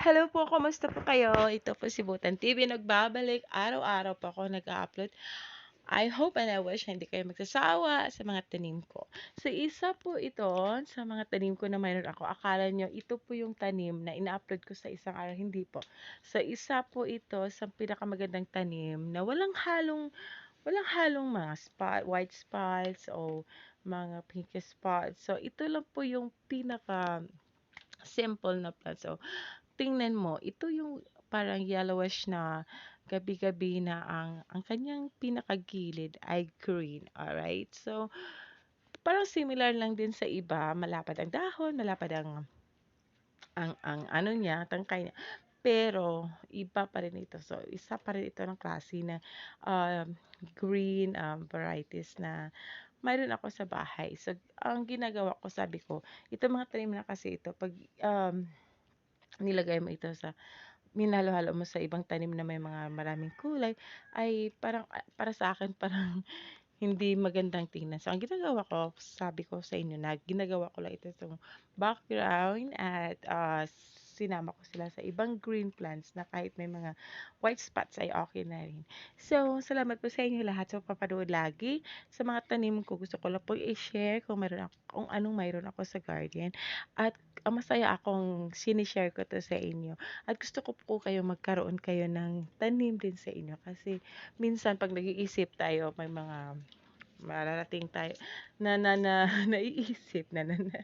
Hello po, kamusta po kayo? Ito po si Butan TV, nagbabalik. Araw-araw po ako nag-a-upload. I hope and I wish hindi kayo magsasawa sa mga tanim ko. So, isa po ito sa mga tanim ko na mayroon ako. Akala nyo, ito po yung tanim na ina-upload ko sa isang araw. Hindi po. So, isa po ito sa pinakamagandang tanim na walang halong walang halong mga spot, white spots o mga pink spots. So, ito lang po yung pinaka simple na plant. So, tingnan mo, ito yung parang yellowish na gabi-gabi na ang ang kanyang pinakagilid ay green. Alright? So, parang similar lang din sa iba, malapad ang dahon, malapad ang ang ang ano niya, tangkay niya. Pero iba pa rin ito. So, isa pa rin ito ng klase na um, green um, varieties na mayroon ako sa bahay. So, ang ginagawa ko, sabi ko, ito mga tanim na kasi ito, pag um, nilagay mo ito sa minalo-halo mo sa ibang tanim na may mga maraming kulay, ay parang ah, para sa akin parang hindi magandang tingnan. So, ang ginagawa ko, sabi ko sa inyo na ginagawa ko lang ito sa background at ah, sinama ko sila sa ibang green plants na kahit may mga white spots ay okay na rin. So, salamat po sa inyo lahat sa papanood lagi. Sa mga tanim ko, gusto ko lang po i-share kung meron ako, kung anong mayroon ako sa garden. At ang masaya akong sinishare ko to sa inyo. At gusto ko po kayo magkaroon kayo ng tanim din sa inyo. Kasi minsan pag nag-iisip tayo, may mga mararating tayo. Na na na naiisip na na, na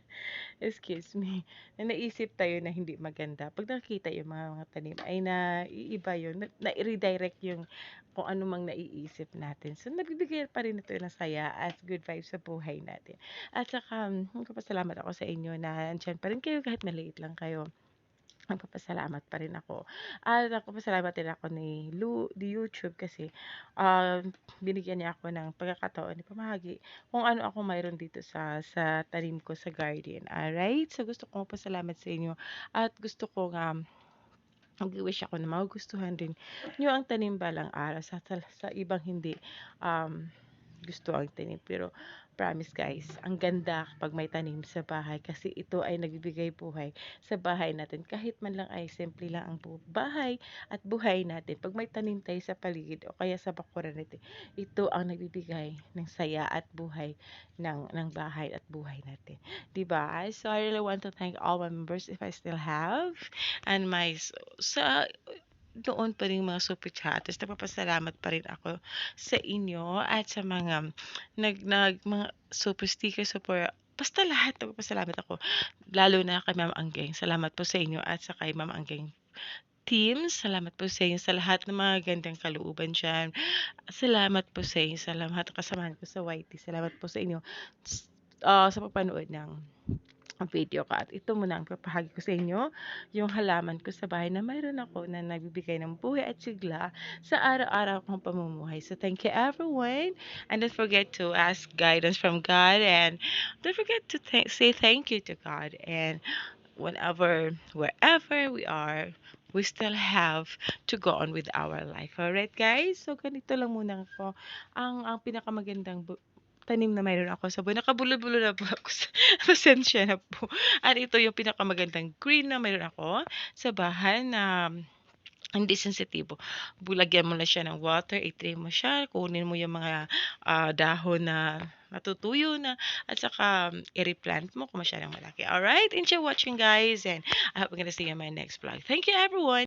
excuse me na naisip tayo na hindi maganda. Pag nakita yung mga mga tanim ay naiiba yun. Na, na redirect yung kung ano mang naiisip natin. So nagbibigay pa rin ito ng saya at good vibes sa buhay natin. At saka magpapasalamat ako sa inyo na andyan pa rin kayo kahit maliit lang kayo Nagpapasalamat pa rin ako. At nagpapasalamat din ako ni Lu di YouTube kasi, ah, binigyan niya ako ng pagkakataon na pamahagi kung ano ako mayroon dito sa sa tanim ko sa garden, alright? So, gusto kong magpasalamat sa inyo at gusto ko nga mag-wish ako na magugustuhan din niyo ang tanim balang araw sa sa sa ibang hindi, um, gusto ang tanim. Pero promise guys, ang ganda kapag may tanim sa bahay kasi ito ay nagbibigay buhay sa bahay natin. Kahit man lang ay simple lang ang bahay at buhay natin. Pag may tanim tayo sa paligid o kaya sa bakuran natin, ito ang nagbibigay ng saya at buhay ng, ng bahay at buhay natin. Diba? So I really want to thank all my members if I still have and my s- sa doon pa rin mga super chatters. Nagpapasalamat pa rin ako sa inyo at sa mga nag, nag mga super stickers, super basta lahat nagpapasalamat ako. Lalo na kay Ma'am Anggeng. Salamat po sa inyo at sa kay Ma'am Anggeng team. Salamat po sa inyo sa lahat ng mga gandang kalooban dyan. Salamat po sa inyo sa lahat kasamahan ko sa YT. Salamat po sa inyo ah, sa papanood ng video ko. At ito muna ang papahagi ko sa inyo, yung halaman ko sa bahay na mayroon ako na nagbibigay ng buhay at sigla sa araw-araw kong pamumuhay. So thank you everyone. And don't forget to ask guidance from God and don't forget to th- say thank you to God. And whenever, wherever we are, we still have to go on with our life. Alright guys? So ganito lang muna ako. Ang, ang pinakamagandang tanim na mayroon ako sa buhay. Nakabulo-bulo na po ako. Pasensya na po. At ito yung pinakamagandang green na mayroon ako sa bahay na hindi sensitibo. Bulagyan mo na siya ng water, i-tray mo siya, kunin mo yung mga ah, dahon na natutuyo na, at saka um, i-replant mo kung masyadong malaki. Alright? Enjoy watching guys and I hope we're gonna see you in my next vlog. Thank you everyone!